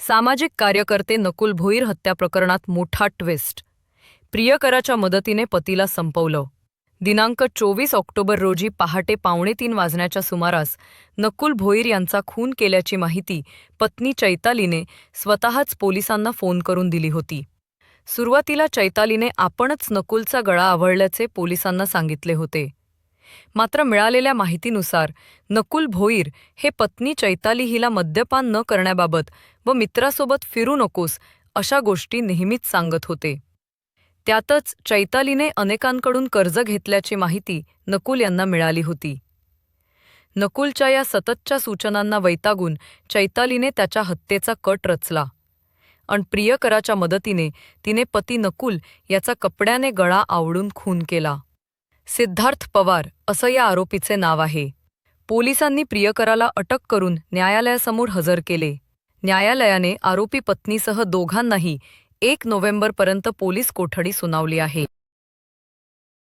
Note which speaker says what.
Speaker 1: सामाजिक कार्यकर्ते नकुल भोईर हत्या प्रकरणात मोठा ट्विस्ट प्रियकराच्या मदतीने पतीला संपवलं. दिनांक चोवीस ऑक्टोबर रोजी पहाटे पावणे तीन वाजण्याच्या सुमारास नकुल भोईर यांचा खून केल्याची माहिती पत्नी चैतालीने स्वतःच पोलिसांना फोन करून दिली होती. सुरुवातीला चैतालीने आपणच नकुलचा गळा आवळल्याचे पोलिसांना सांगितले होते. मात्र मिळालेल्या माहितीनुसार नकुल भोईर हे पत्नी चैताली हिला मद्यपान न करण्याबाबत व मित्रासोबत फिरू नकोस अशा गोष्टी नेहमीच सांगत होते. त्यातच चैतालीने अनेकांकडून कर्ज घेतल्याची माहिती नकुल यांना मिळाली होती. नकुलच्या या सततच्या सूचनांना वैतागून चैतालीने त्याच्या हत्येचा कट रचला. अन प्रियकराच्या मदतीने तिने पती नकुल याचा कपड्याने गळा आवडून खून केला. सिद्धार्थ पवार असं या आरोपीचे नाव आहे. पोलिसांनी प्रियकराला अटक करून न्यायालयासमोर हजर केले. न्यायालयाने आरोपी पत्नीसह दोघांनाही एक नोव्हेंबरपर्यंत पोलीस कोठडी सुनावली आहे.